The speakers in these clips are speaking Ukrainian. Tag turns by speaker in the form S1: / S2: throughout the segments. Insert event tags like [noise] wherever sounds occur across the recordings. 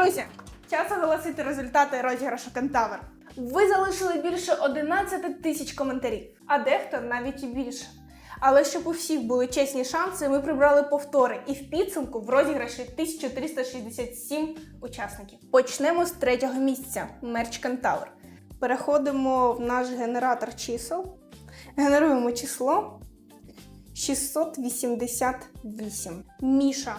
S1: Друзі, час оголосити результати розіграшу Кентавр. Ви залишили більше 11 тисяч коментарів, а дехто навіть і більше. Але щоб у всіх були чесні шанси, ми прибрали повтори і в підсумку в розіграші 1367 учасників. Почнемо з третього місця мерч Кентавр. Переходимо в наш генератор чисел, генеруємо число 688. Міша.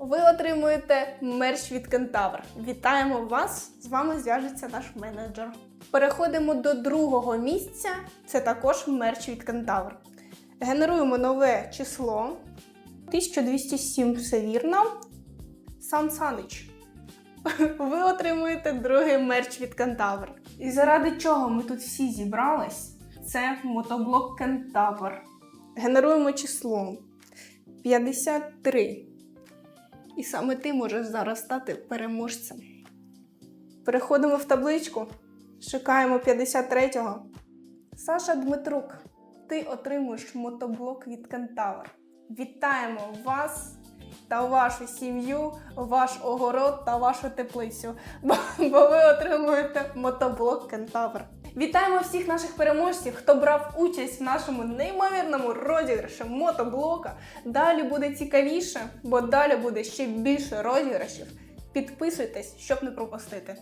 S1: Ви отримуєте мерч від Кентавр. Вітаємо вас! З вами зв'яжеться наш менеджер. Переходимо до другого місця. Це також мерч від Кентавр. Генеруємо нове число. 1207, все вірно. Сан Санич. Ви отримуєте другий мерч від Кентавр. І заради чого ми тут всі зібрались? Це мотоблок Кентавр. Генеруємо число 53. І саме ти можеш зараз стати переможцем. Переходимо в табличку. Шукаємо 53-го. Саша Дмитрук, ти отримуєш мотоблок від Кентавр. Вітаємо вас та вашу сім'ю, ваш огород та вашу теплицю, [laughs] бо, ви отримуєте мотоблок Кентавр. Вітаємо всіх наших переможців, хто брав участь в нашому неймовірному розіграші мотоблока. Далі буде цікавіше, бо далі буде ще більше розіграшів. Підписуйтесь, щоб не пропустити.